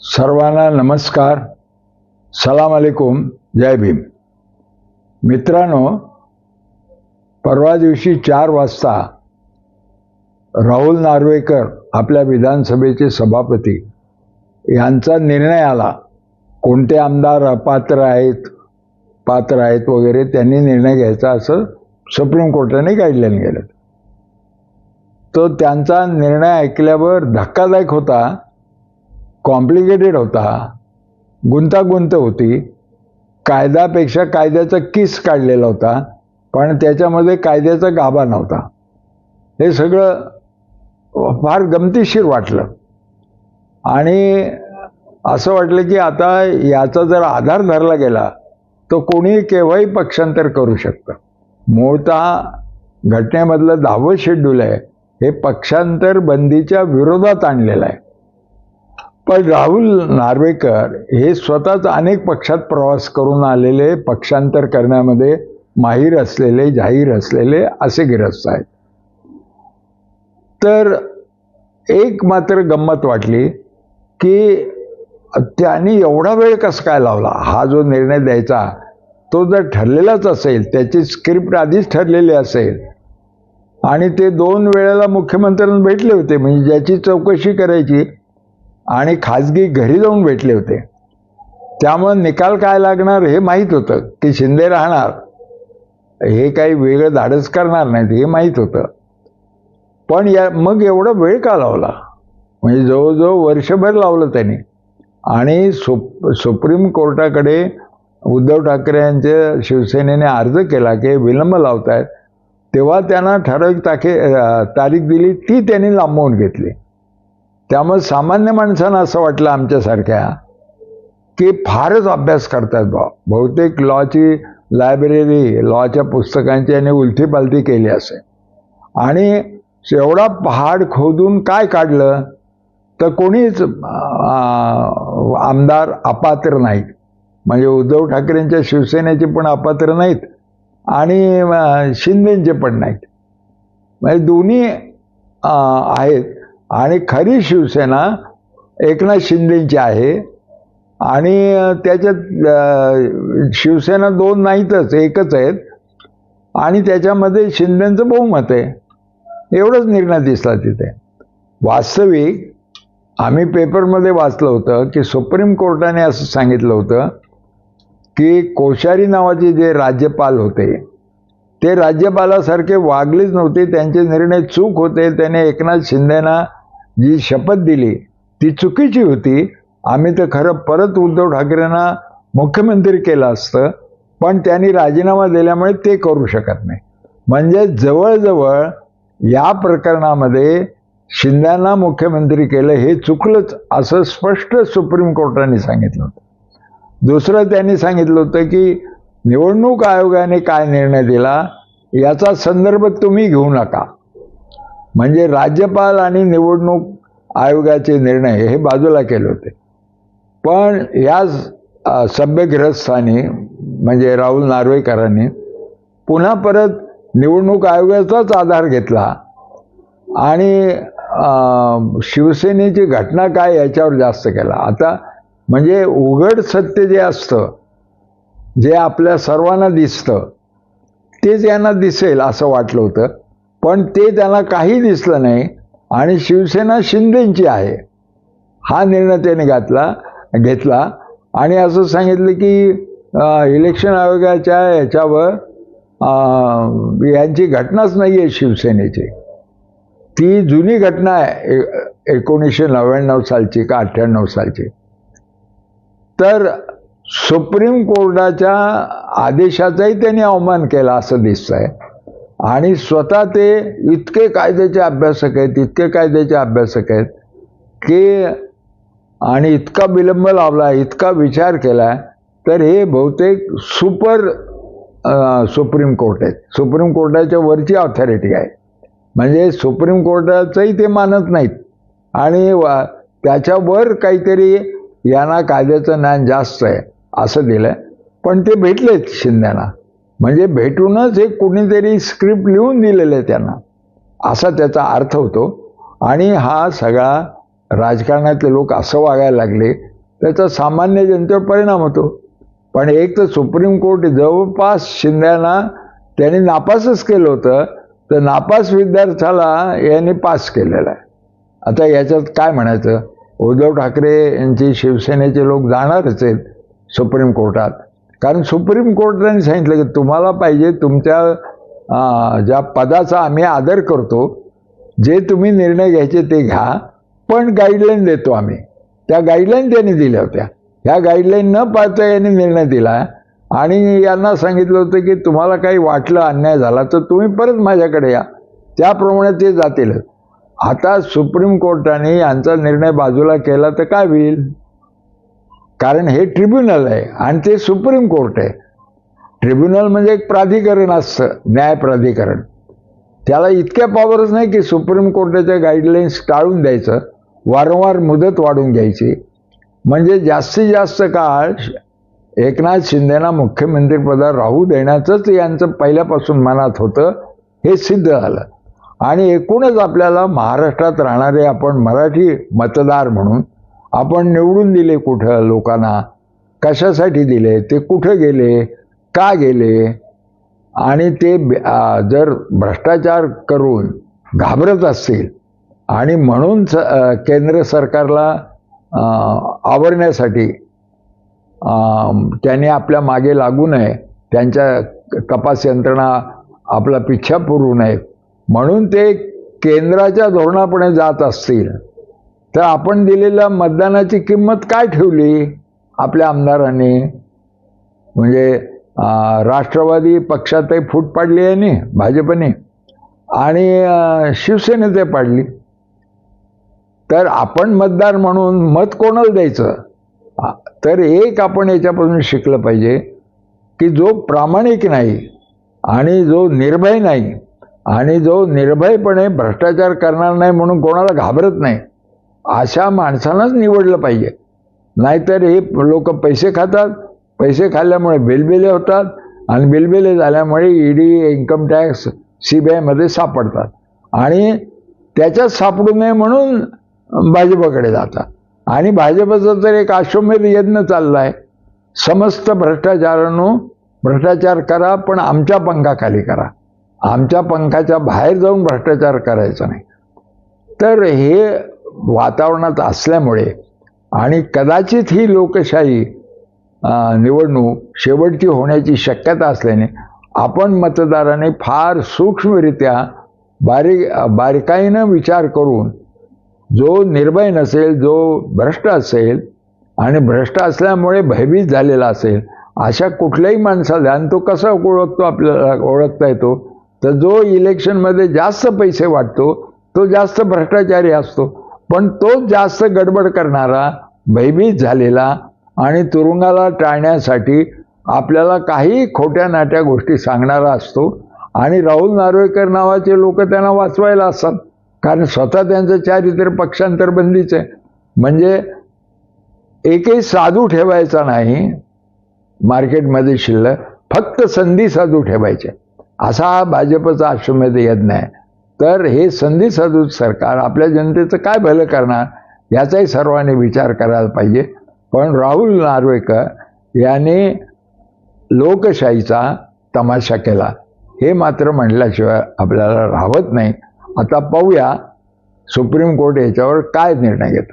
सर्वांना नमस्कार. सलाम अलेकुम. जय भीम. मित्रांनो परवा दिवशी चार वाजता राहुल नार्वेकर आपल्या विधानसभेचे सभापती यांचा निर्णय आला. कोणते आमदार अपात्र आहेत पात्र आहेत वगैरे त्यांनी निर्णय घ्यायचा असं सुप्रीम कोर्टाने गाईडलाईन गेलं तो त्यांचा निर्णय ऐकल्यावर धक्कादायक होता. कॉम्प्लिकेटेड होता. गुंतागुंत होती. कायद्यापेक्षा कायद्याचा किस काढलेला होता पण त्याच्यामध्ये कायद्याचा गाभा नव्हता. हे सगळं फार गमतीशीर वाटलं. आणि असं वाटलं की आता याचा जर आधार धरला गेला तर कोणीही केव्हाही पक्षांतर करू शकतं. मूळतः घटनेमधलं दहावं शेड्यूल आहे हे पक्षांतर बंदीच्या विरोधात आणलेलं आहे. पण राहुल नार्वेकर हे स्वतःच अनेक पक्षात प्रवास करून आलेले पक्षांतर करण्यामध्ये माहीर असलेले जाहीर असलेले असे गिरस्त आहेत. तर एक मात्र गंमत वाटली की त्यांनी एवढा वेळ कसं काय लावला? हा जो निर्णय द्यायचा तो जर ठरलेलाच असेल त्याची स्क्रिप्ट आधीच ठरलेली असेल आणि ते दोन वेळेला मुख्यमंत्र्यांना भेटले होते म्हणजे ज्याची चौकशी करायची आणि खाजगी घरी जाऊन भेटले होते. त्यामुळे निकाल काय लागणार हे माहीत होतं की शिंदे राहणार. हे काही वेगळं धाडस करणार नाहीत हे माहीत होतं. पण या मग एवढा वेळ का लावला? म्हणजे जवळजवळ वर्षभर लावलं त्यांनी. आणि सुप सुप्रीम कोर्टाकडे उद्धव ठाकरे यांच्या शिवसेनेने अर्ज केला की विलंब लावतायत. तेव्हा त्यांना ठराविक ताखे तारीख दिली ती त्यांनी लांबवून घेतली. त्यामुळे सामान्य माणसांना असं वाटलं आमच्यासारख्या की फारच अभ्यास करतात बा बहुतेक लॉची लायब्ररी लॉच्या पुस्तकांची यांनी उलथीपालथी केली असे. आणि एवढा पहाड खोदून काय काढलं? तर कोणीच आमदार अपात्र नाहीत. म्हणजे उद्धव ठाकरेंच्या शिवसेनेचे पण अपात्र नाहीत आणि शिंदेचे पण नाहीत. म्हणजे दोन्ही आहेत. आणि खरी शिवसेना एकनाथ शिंदेची आहे. आणि त्याच्यात शिवसेना दोन नाहीतच एकच आहेत. आणि त्याच्यामध्ये शिंदेचं बहुमत आहे. एवढंच निर्णय दिसला तिथे. वास्तविक आम्ही पेपरमध्ये वाचलं होतं की सुप्रीम कोर्टाने असं सांगितलं होतं की कोश्यारी नावाचे जे राज्यपाल होते ते राज्यपालासारखे वागलेच नव्हते. त्यांचे निर्णय चूक होते. त्याने एकनाथ शिंदेना जी शपथ दिली ती चुकीची होती. आम्ही तर खरं परत उद्धव ठाकरेंना मुख्यमंत्री केलं असतं पण त्यांनी राजीनामा दिल्यामुळे ते करू शकत नाही. म्हणजे जवळजवळ या प्रकरणामध्ये शिंद्यांना मुख्यमंत्री केलं हे चुकलंच असं स्पष्ट सुप्रीम कोर्टाने सांगितलं होतं. दुसरं त्यांनी सांगितलं होतं की निवडणूक आयोगाने काय निर्णय दिला याचा संदर्भ तुम्ही घेऊ नका. म्हणजे राज्यपाल आणि निवडणूक आयोगाचे निर्णय हे बाजूला केले होते. पण या सभ्यग्रस्थांनी म्हणजे राहुल नार्वेकरांनी पुन्हा परत निवडणूक आयोगाचाच आधार घेतला आणि शिवसेनेची घटना काय याच्यावर जास्त केला. आता म्हणजे उघड सत्य जे असतं जे आपल्या सर्वांना दिसतं तेच यांना दिसेल असं वाटलं होतं. पण ते त्यांना काही दिसलं नाही आणि शिवसेना शिंदेची आहे. हा निर्णय त्याने घातला घेतला. आणि असं सांगितलं की इलेक्शन आयोगाच्या याच्यावर यांची घटनाच नाही आहे शिवसेनेची. ती जुनी घटना आहे एकोणीसशे नव्याण्णव सालची का अठ्ठ्याण्णव सालची. तर सुप्रीम कोर्टाच्या आदेशाचाही त्यांनी अवमान केला असं दिसतं आहे आणि स्वतः ते इतके कायद्याचे अभ्यासक आहेत इतके कायद्याचे अभ्यासक आहेत की आणि इतका विलंब लावला इतका विचार केला तर हे बहुतेक सुपर सुप्रीम कोर्ट आहेत. सुप्रीम कोर्टाच्या वरची ऑथॉरिटी आहे. म्हणजे सुप्रीम कोर्टाचंही ते मानत नाहीत. आणि त्याच्यावर काहीतरी यांना कायद्याचं ज्ञान जास्त आहे असं दिलं पण ते भेटलेत शिंद्यांना. म्हणजे भेटूनच हे कुणीतरी स्क्रिप्ट लिहून दिलेलं आहे त्यांना. असा त्याचा अर्थ होतो. आणि हा सगळा राजकारणातले लोक असं वागायला लागले त्याचा सामान्य जनतेवर परिणाम होतो. पण एक तर सुप्रीम कोर्ट जवळपास शिंद्यांना त्यांनी नापासच केलं होतं. तर नापास विद्यार्थ्याला यांनी पास केलेला आहे. आता याच्यात काय म्हणायचं? उद्धव ठाकरे यांची शिवसेनेचे लोक जाणारच आहेत सुप्रीम कोर्टात. कारण सुप्रीम कोर्टाने सांगितलं की तुम्हाला पाहिजे तुमच्या ज्या पदाचा आम्ही आदर करतो जे तुम्ही निर्णय घ्यायचे ते घ्या पण गाईडलाईन देतो आम्ही. त्या गाईडलाईन त्यांनी दिल्या होत्या. ह्या गाईडलाईन न पाळता यांनी निर्णय दिला आणि यांना सांगितलं होतं की तुम्हाला काही वाटलं अन्याय झाला तर तुम्ही परत माझ्याकडे या. त्याप्रमाणे ते जातील. आता सुप्रीम कोर्टाने यांचा निर्णय बाजूला केला तर काय होईल? कारण हे ट्रिब्युनल आहे आणि ते सुप्रीम कोर्ट आहे. ट्रिब्युनल म्हणजे एक प्राधिकरण असतं न्याय प्राधिकरण. त्याला इतक्या पॉवरच नाही की सुप्रीम कोर्टाच्या गाईडलाईन्स टाळून द्यायचं वारंवार मुदत वाढून घ्यायची. म्हणजे जास्तीत जास्त काळ एकनाथ शिंदेना मुख्यमंत्रीपदावर राहू देण्याचंच यांचं पहिल्यापासून मनात होतं हे सिद्ध झालं. आणि एकूणच आपल्याला महाराष्ट्रात राहणारे आपण मराठी मतदार म्हणून आपण निवडून दिले कुठं लोकांना कशासाठी दिले ते कुठं गेले का गेले? आणि ते जर भ्रष्टाचार करून घाबरत असतील आणि म्हणून स- केंद्र सरकारला आवरण्यासाठी त्याने आपल्या मागे लागू नये त्यांच्या तपास यंत्रणा आपला पिच्छा पुरवू नये म्हणून ते केंद्राच्या धोरणापणे जात असतील. तर आपण दिलेल्या मतदानाची किंमत काय ठेवली? आपल्या आमदारांनी. म्हणजे राष्ट्रवादी पक्षातही फूट पाडली आहे नी भाजपने. आणि अं, शिवसेनेतही पाडली. तर आपण मतदार म्हणून मत कोणाला द्यायचं? तर एक आपण याच्यापासून शिकलं पाहिजे की जो प्रामाणिक नाही आणि जो निर्भय नाही आणि जो निर्भयपणे भ्रष्टाचार करणार नाही म्हणून कोणाला घाबरत नाही अशा माणसालाच निवडलं पाहिजे. नाहीतर हे लोक पैसे खातात पैसे खाल्ल्यामुळे बेलबेले होतात आणि बेलबेले झाल्यामुळे ED income tax C B आयमध्ये सापडतात. आणि त्याच्यात सापडू नये म्हणून भाजपकडे जातात. आणि भाजपचं तर एक अश्वमेध यज्ञ चालला आहे समस्त भ्रष्टाचारांनो भ्रष्टाचार करा पण आमच्या पंखाखाली करा. आमच्या पंखाच्या बाहेर जाऊन भ्रष्टाचार करायचा नाही. तर हे वातावरणात असल्यामुळे आणि कदाचित ही लोकशाही निवडणूक शेवटची होण्याची शक्यता असल्याने आपण मतदाराने फार सूक्ष्मरित्या बारीक बारकाईनं विचार करून जो निर्भय नसेल जो भ्रष्ट असेल आणि भ्रष्ट असल्यामुळे भयभीत झालेला असेल अशा कुठल्याही माणसाला आणि तो कसा ओळखतो आपल्याला ओळखता येतो तर जो इलेक्शनमध्ये जास्त पैसे वाटतो तो जास्त भ्रष्टाचारी असतो. पण तो जास्त गडबड करणारा भयभीत झालेला आणि तुरुंगाला टाळण्यासाठी आपल्याला काही खोट्या नाट्या गोष्टी सांगणारा असतो. आणि राहुल नार्वेकर नावाचे लोक त्यांना वाचवायला असतात. कारण स्वतः त्यांचं चारित्र्य पक्षांतर बंदीच आहे. म्हणजे एकही साधू ठेवायचा नाही मार्केटमध्ये शिल्लक फक्त संधी साधू ठेवायचे. असा भाजपचा अश्वमेध यज्ञ आहे तर हे संधी सदूत सरकार आपल्या जनतेचं काय भलं करणार याचाही सर्वांनी विचार करायला पाहिजे. पण राहुल नार्वेकर याने लोकशाहीचा तमाशा केला. हे मात्र म्हटल्याशिवाय आपल्याला राहत नाही. आता पाहूया सुप्रीम कोर्ट याच्यावर काय निर्णय घेतो.